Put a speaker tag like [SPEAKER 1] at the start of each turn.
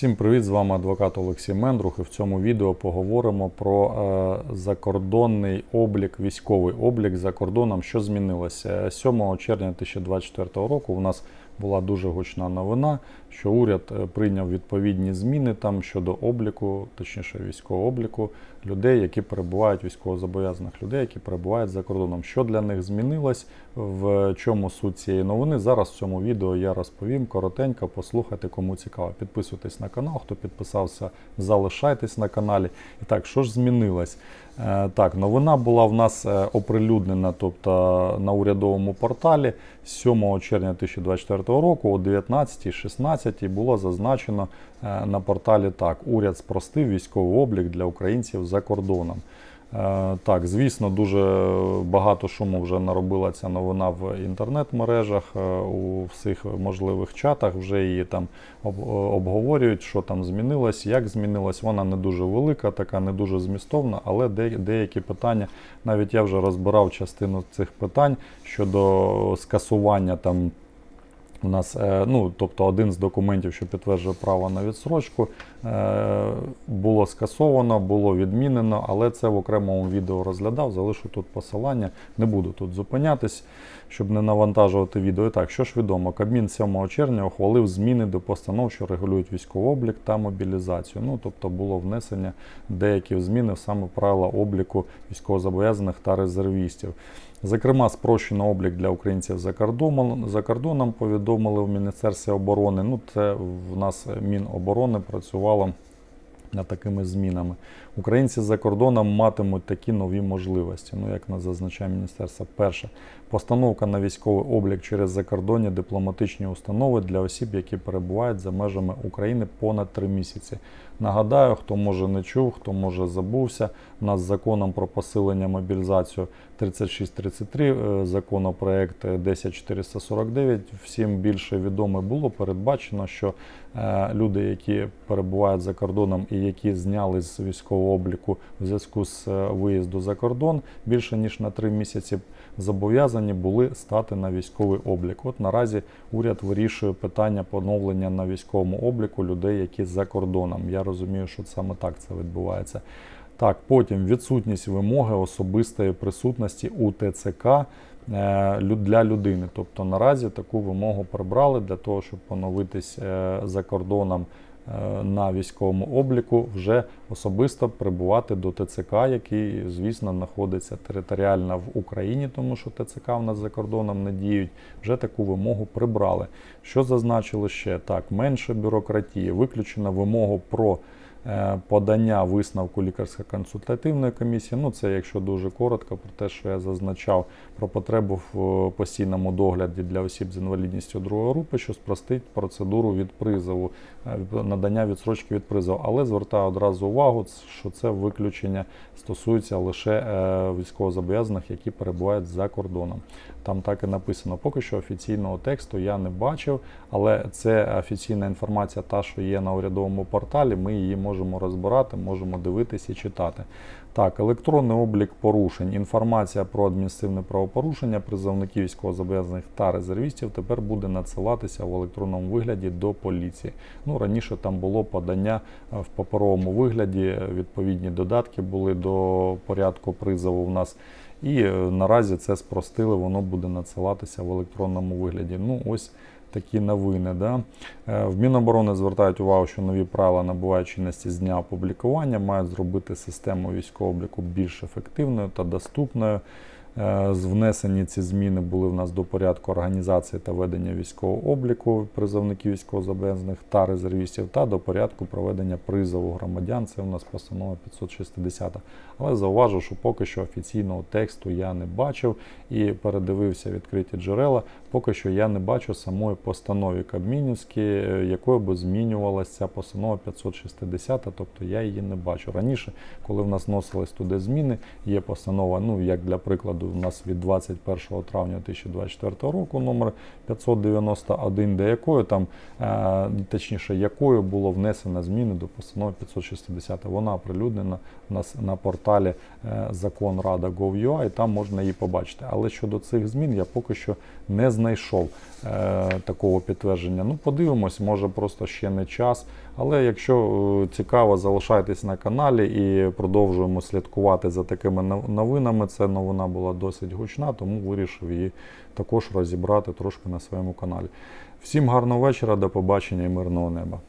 [SPEAKER 1] Всім привіт! З вами адвокат Олексій Мендрух. І в цьому відео поговоримо про е, закордонний облік, військовий облік за кордоном, що змінилося. 7 червня 2024 року у нас була дуже гучна новина, що уряд е, прийняв відповідні зміни там щодо обліку, точніше військового обліку людей, які перебувають військовозобов'язаних людей, які перебувають за кордоном. Що для них змінилось, в чому суть цієї новини? Зараз в цьому відео я розповім коротенько, послухайте, кому цікаво. Підписуйтесь на канал, хто підписався, залишайтесь на каналі. І так, що ж змінилось? Е, Так, новина була в нас е, оприлюднена, тобто на урядовому порталі 7 червня 2024 року о 19.16 було зазначено е, на порталі так: уряд спростив військовий облік для українців за кордоном. Е, Так, звісно, дуже багато шуму вже наробила ця новина в інтернет-мережах, е, у всіх можливих чатах. Вже її там обговорюють, що там змінилось, як змінилось. Вона не дуже велика, така не дуже змістовна, але деякі питання, навіть я вже розбирав частину цих питань щодо скасування там. У нас, е, ну, тобто один з документів, що підтверджує право на відсрочку, е, було скасовано, було відмінено, але це в окремому відео розглядав. Залишу тут посилання, не буду тут зупинятись, щоб не навантажувати відео. І так, що ж відомо, Кабмін 7 червня ухвалив зміни до постанов, що регулюють військовий облік та мобілізацію. Ну, тобто було внесення деяких змін саме правила обліку військовозобов'язаних та резервістів. Зокрема, спрощено облік для українців за кордоном, за кордоном повідомили в Міністерстві оборони. Ну, це в нас Міноборони працювало над такими змінами. Українці за кордоном матимуть такі нові можливості. Ну, як нас зазначає міністерство, перше постановка на військовий облік через закордонні дипломатичні установи для осіб, які перебувають за межами України понад три місяці. Нагадаю, хто може не чув, хто може забувся. У нас законом про посилення мобілізацію 3633, е, законопроект 10449, всім більше відоме було передбачено, що е, люди, які перебувають за кордоном і які зняли з військового обліку в зв'язку з е, виїзду за кордон більше ніж на три місяці, зобов'язані були стати на військовий облік. От наразі уряд вирішує питання поновлення на військовому обліку людей, які за кордоном. Я розумію, що саме так це відбувається. Так, потім відсутність вимоги особистої присутності у ТЦК е, для людини. Тобто наразі таку вимогу прибрали для того, щоб поновитись е, за кордоном на військовому обліку, вже особисто прибувати до ТЦК, який, звісно, знаходиться територіально в Україні, тому що ТЦК в нас за кордоном не діють. Вже таку вимогу прибрали. Що зазначили ще? Так, менше бюрократії, виключено вимогу про е, подання висновку лікарсько-консультативної комісії. Ну, це якщо дуже коротко, про те, що я зазначав про потребу в е, постійному догляді для осіб з інвалідністю другої групи, що спростить процедуру від призову, е, надання відсрочки від призову. Але звертаю одразу увагу, що це виключення стосується лише е, військовозобов'язаних, які перебувають за кордоном. Там так і написано. Поки що офіційного тексту я не бачив, але це офіційна інформація, та, що є на урядовому порталі. Ми її можемо розбирати, можемо дивитися і читати. Так, електронний облік порушень. Інформація про адміністративне правопорушення призовників військовозобов'язаних та резервістів тепер буде надсилатися в електронному вигляді до поліції. Ну раніше там було подання е, в паперовому вигляді. е, Відповідні додатки були до порядку призову в нас. І е, наразі це спростили, воно буде надсилатися в електронному вигляді. Ну, ось такі новини. Да? Е, В Міноборони звертають увагу, що нові правила набувають чинності з дня опублікування, мають зробити систему військового обліку більш ефективною та доступною. Е, Внесені ці зміни були в нас до порядку організації та ведення військового обліку призовників військовозобов'язаних та резервістів, та до порядку проведення призову громадян. Це у нас постанова 560. Але зауважу, що поки що офіційного тексту я не бачив і передивився відкриті джерела. Поки що я не бачу самої постанови Кабмінівської, е, якою би змінювалася ця постанова 560, тобто я її не бачу. Раніше, коли в нас вносились туди зміни, є постанова, ну як для прикладу, у нас від 21 травня 2024 року, номер 591, де якою там, е, точніше, якою було внесено зміни до постанови 560. Вона оприлюднена у нас на порталі е, Закон Рада і там можна її побачити. Але щодо цих змін я поки що не знайшов е, такого підтвердження. Ну, подивимось, може просто ще не час. Але якщо е, цікаво, залишайтесь на каналі і продовжуємо слідкувати за такими новинами. Це новина була досить гучна, тому вирішив її також розібрати трошки на своєму каналі. Всім гарного вечора, до побачення і мирного неба.